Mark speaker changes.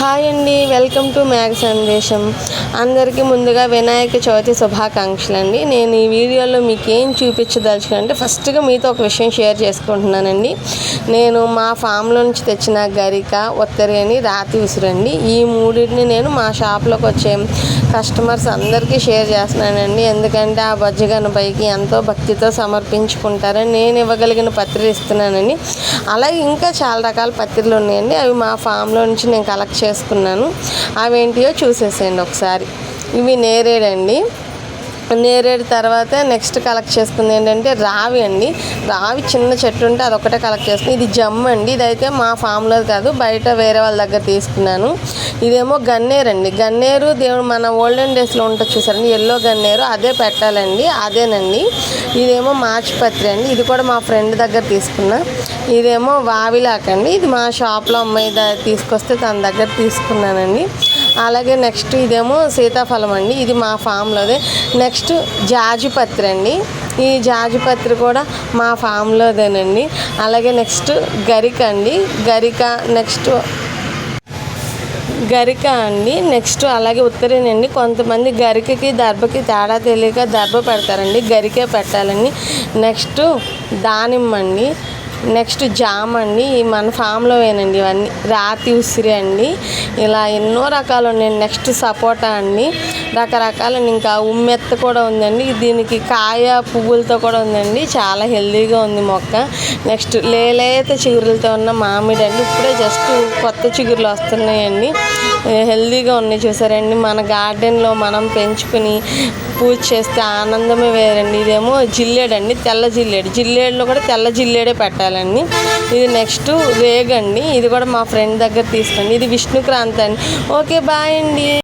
Speaker 1: Hi అండి welcome to మ్యాగ్ సందేశం. అందరికీ ముందుగా వినాయక చవితి శుభాకాంక్షలు అండి నేను ఈ వీడియోలో మీకు ఏం చూపించదలుచుకున్నానంటే ఫస్ట్గా మీతో ఒక విషయం షేర్ చేసుకుంటున్నానండి. నేను మా ఫామ్లో నుంచి తెచ్చిన గరిక ఒత్తరేని రాతి ఉసురండి. ఈ మూడింటిని నేను మా షాప్లోకి వచ్చే కస్టమర్స్ అందరికీ షేర్ చేస్తున్నానండి. ఎందుకంటే ఆ బజ్జగన పైకి ఎంతో భక్తితో సమర్పించుకుంటారని నేను ఇవ్వగలిగిన పత్రికలు ఇస్తున్నానండి. అలాగే ఇంకా చాలా రకాల పత్రికలు ఉన్నాయండి. అవి మా ఫామ్లో నుంచి నేను కలెక్ట్ చేసుకున్నాను. అవేంటియో చూసేసేయండి ఒకసారి. ఇవి నేరేడండి. నేరేడు తర్వాత నెక్స్ట్ కలెక్ట్ చేసుకుంది ఏంటంటే రావి అండి. రావి చిన్న చెట్టు ఉంటే అదొకటే కలెక్ట్ చేస్తుంది. ఇది జమ్ అండి. ఇదైతే మా ఫామ్లో కాదు బయట వేరే వాళ్ళ దగ్గర తీసుకున్నాను. ఇదేమో గన్నేరు అండి. గన్నేరు దేవుడు మన ఓల్డెన్ డేస్లో ఉంటుంది చూసారండి. ఎల్లో గన్నేరు అదే పెట్టాలండి. అదేనండి. ఇదేమో మాచిపత్రి అండి. ఇది కూడా మా ఫ్రెండ్ దగ్గర తీసుకున్నా. ఇదేమో వావిలాకండి. ఇది మా షాప్లో అమ్మాయి తీసుకొస్తే తన దగ్గర తీసుకున్నానండి. అలాగే నెక్స్ట్ ఇదేమో సీతాఫలం అండి. ఇది మా ఫామ్లోదే. నెక్స్ట్ జాజిపత్రి అండి. ఈ జాజిపత్రి కూడా మా ఫామ్లోదేనండి. అలాగే నెక్స్ట్ గరిక అండి. గరిక నెక్స్ట్ గరిక అండి. నెక్స్ట్ అలాగే ఉత్తరేనండి కొంతమంది గరికకి దర్భకి తేడా తెలియక దర్భ పెడతారండి. గరికే పెట్టాలండి. నెక్స్ట్ దానిమ్మ అండి. నెక్స్ట్ జామ అండి. ఈ మన ఫామ్లో వేనండి ఇవన్నీ. రాతి ఉసిరి అండి. ఇలా ఎన్నో రకాలు ఉన్నాయి. నెక్స్ట్ సపోటా అండి. రకరకాల ఇంకా ఉమ్మెత్త కూడా ఉందండి. దీనికి కాయ పువ్వులతో కూడా ఉందండి. చాలా హెల్దీగా ఉంది మొక్క. నెక్స్ట్ లేలేత చిగురులతో ఉన్న మామిడి అండి ఇప్పుడే జస్ట్ కొత్త చిగురులు వస్తున్నాయండి. హెల్దీగా ఉన్నాయి చూసారండి. మన గార్డెన్లో మనం పెంచుకుని పూజ చేస్తే ఆనందమే వేరండి. ఇదేమో జిల్లేడు అండి తెల్ల జిల్లేడు. జిల్లేడులో కూడా తెల్ల జిల్లేడే పెట్టాలి. పెట్టాలండి ఇది నెక్స్ట్ రేగండి ఇది కూడా మా ఫ్రెండ్ దగ్గర తీసుకోండి. ఇది విష్ణుక్రాంతి అండి. ఓకే బాయ్ అండి.